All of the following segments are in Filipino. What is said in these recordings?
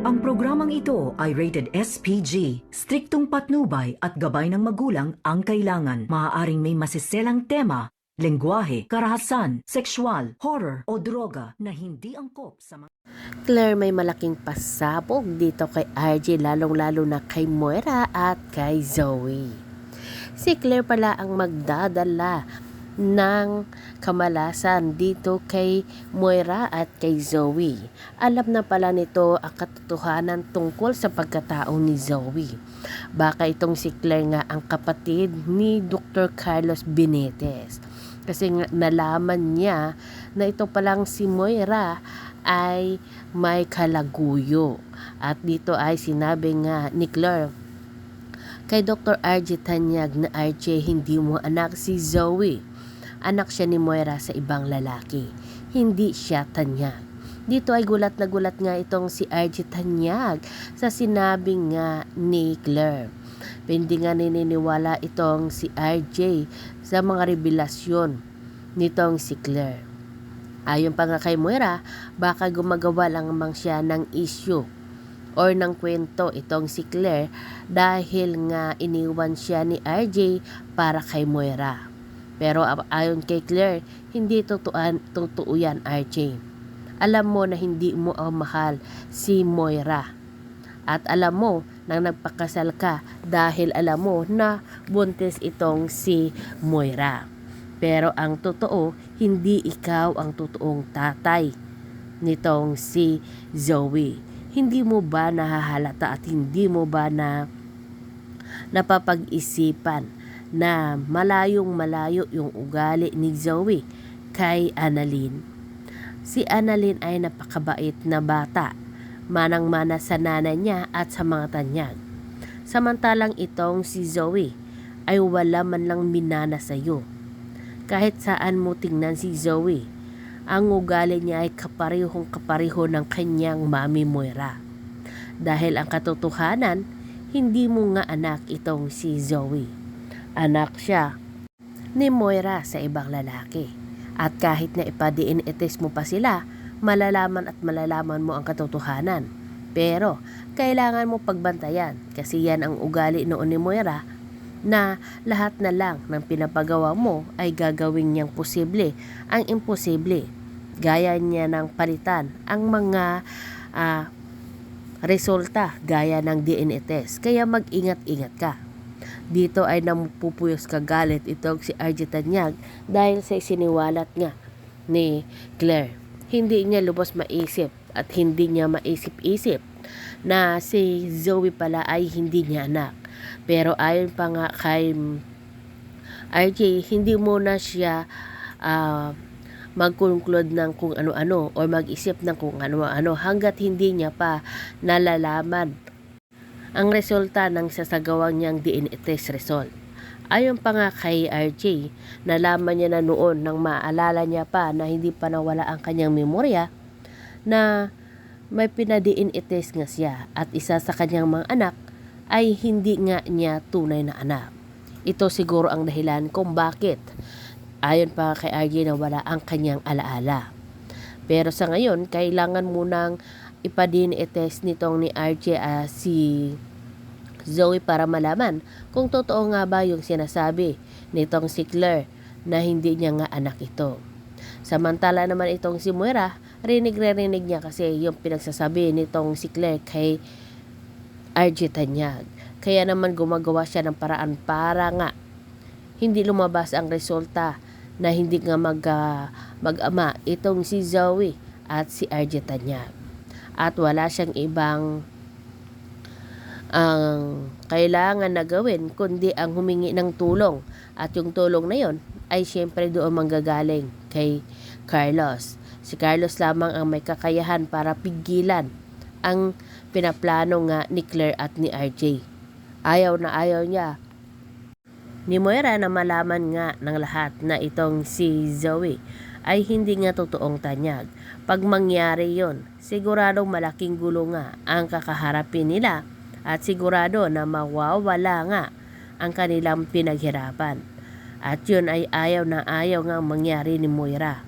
Ang programang ito ay rated SPG. Striktong patnubay at gabay ng magulang ang kailangan. Maaaring may masiselang tema, lengguwahe, karahasan, sexual, horror o droga na hindi angkop sa mga... Claire may malaking pasabog dito kay RJ lalong-lalo na kay Moira at kay Zoe. Si Claire pala ang magdadala ng kamalasan dito kay Moira at kay Zoe. Alam na pala nito ang katotohanan tungkol sa pagkatao ni Zoe. Baka itong si Claire nga ang kapatid ni Dr. Carlos Benitez. Kasi nalaman niya na ito palang si Moira ay may kalaguyo. At dito ay sinabi nga ni Claire kay Dr. RJ Tanyag na RJ hindi mo anak si Zoe. Anak siya ni Moira sa ibang lalaki. Hindi siya Tanyag. Dito ay gulat na gulat nga itong si RJ Tanyag sa sinabi nga ni Claire. Hindi nga nininiwala itong si RJ sa mga revelasyon nitong si Claire. Ayon pa nga kay Moira, baka gumagawa lang mang siya ng issue or ng kwento itong si Claire dahil nga iniwan siya ni RJ para kay Moira. Pero ayon kay Claire, hindi totoo, totoo yan RJ. Alam mo na hindi mo ang mahal si Moira. At alam mo na nagpakasal ka dahil alam mo na buntis itong si Moira. Pero ang totoo, hindi ikaw ang totoong tatay nitong si Zoe. Hindi mo ba nahahalata at hindi mo ba na napapag-isipan na malayong malayo yung ugali ni Zoe kay Annalyn? Si Annalyn ay napakabait na bata, manang-mana sa nanay niya at sa mga tanyag. Samantalang itong si Zoe ay wala man lang minana sa iyo. Kahit saan mo tingnan si Zoe, ang ugali niya ay kaparehong kapareho ng kanyang mami Moira. Dahil ang katotohanan, hindi mo nga anak itong si Zoe. Anak siya ni Moira sa ibang lalaki. At kahit na ipadiin test mo pa sila, malalaman at malalaman mo ang katotohanan. Pero, kailangan mo pagbantayan kasi yan ang ugali noon ni Moira na lahat na lang ng pinapagawa mo ay gagawin niyang posible ang imposible. Gaya niya ng palitan ang mga ah, resulta gaya ng DNA test. Kaya mag-ingat-ingat ka. Dito ay namupupuyos kagalit itong si RJ Tanyag dahil sa isiniwalat nga ni Claire. Hindi niya lubos maisip at hindi niya maisip-isip na si Zoe pala ay hindi niya anak. Pero ayon pa nga kay RJ, hindi mo na siya ah, mag-conclude ng kung ano-ano or mag-isip ng kung ano-ano hanggat hindi niya pa nalalaman ang resulta ng sasagawang niyang DNA test result. Ayon pa nga kay RJ, nalaman niya na noon nang maalala niya pa na hindi pa nawala ang kanyang memorya na may pinadiin test nga siya at isa sa kanyang mga anak ay hindi nga niya tunay na anak. Ito siguro ang dahilan kung bakit ayon pa kay RJ na wala ang kanyang alaala. Pero sa ngayon, kailangan munang ipadin test nitong ni RJ ah, si Zoe para malaman kung totoo nga ba yung sinasabi nitong si Claire na hindi niya nga anak ito. Samantala naman itong si Moira, rinig-rinig niya kasi yung pinagsasabi nitong si Claire kay RJ Tanyag. Kaya naman gumagawa siya ng paraan para nga hindi lumabas ang resulta na hindi nga mag, ah, mag-ama itong si Zoe at si RJ Tanyag. At wala siyang ibang ang kailangan na gawin kundi ang humingi ng tulong. At yung tulong na yon ay siyempre doon manggagaling kay Carlos. Si Carlos lamang ang may kakayahan para pigilan ang pinaplano nga ni Claire at ni RJ. Ayaw na ayaw niya ni Moira na malaman nga ng lahat na itong si Zoe ay hindi nga totoong tanyag. Pag mangyari yon, siguradong malaking gulo nga ang kakaharapin nila at sigurado na mawawala nga ang kanilang pinaghirapan. At yun ay ayaw na ayaw nga mangyari ni Moira.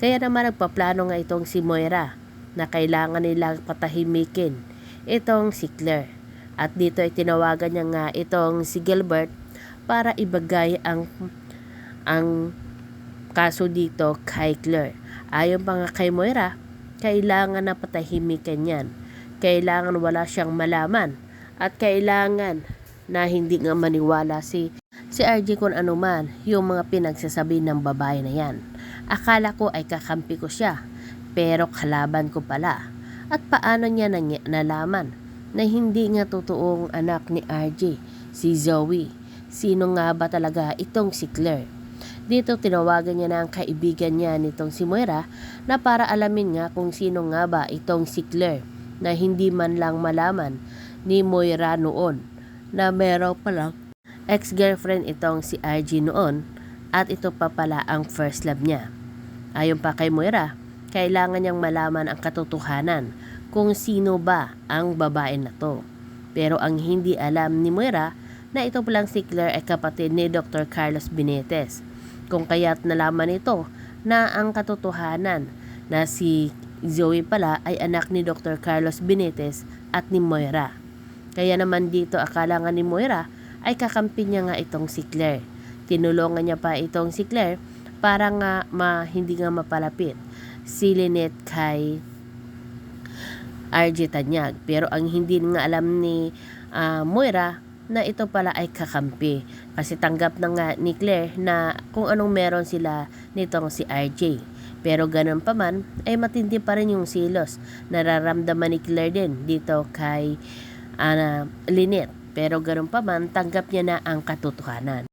Kaya naman nagpaplano nga itong si Moira na kailangan nilang patahimikin itong si Claire. At dito ay tinawagan niya nga itong si Gilbert para ibagay ang ang kaso dito kay Claire. Ayon pa nga kay Moira, kailangan na patahimikan yan. Kailangan wala siyang malaman. At kailangan na hindi nga maniwala si si RJ kung ano man yung mga pinagsasabi ng babae na yan. Akala ko ay kakampi ko siya, pero kalaban ko pala. At paano niya nalaman na hindi nga totoong anak ni RJ, si Zoe? Sino nga ba talaga itong si Claire? Dito tinawagan niya na ang kaibigan niya nitong si Moira na para alamin nga kung sino nga ba itong si Claire na hindi man lang malaman ni Moira noon na meron palang ex-girlfriend itong si RG noon at ito pa pala ang first love niya. Ayon pa kay Moira, kailangan niyang malaman ang katotohanan kung sino ba ang babae na to. Pero ang hindi alam ni Moira na ito palang si Claire ay kapatid ni Dr. Carlos Benitez. Kung kaya't nalaman ito na ang katotohanan na si Zoe pala ay anak ni Dr. Carlos Benitez at ni Moira. Kaya naman dito akala nga ni Moira ay kakampi niya nga itong si Claire. Tinulungan niya pa itong si Claire para nga ma, hindi nga mapalapit si Lynette kay RJ Tanyag. Pero ang hindi nga alam ni ah, Moira na ito pala ay kakampi. Kasi tanggap na nga ni Claire na kung anong meron sila nitong si RJ. Pero ganun pa man, ay matindi pa rin yung silos. Nararamdaman ni Claire din dito kay ah, Lynette. Pero ganun pa man, tanggap niya na ang katotohanan.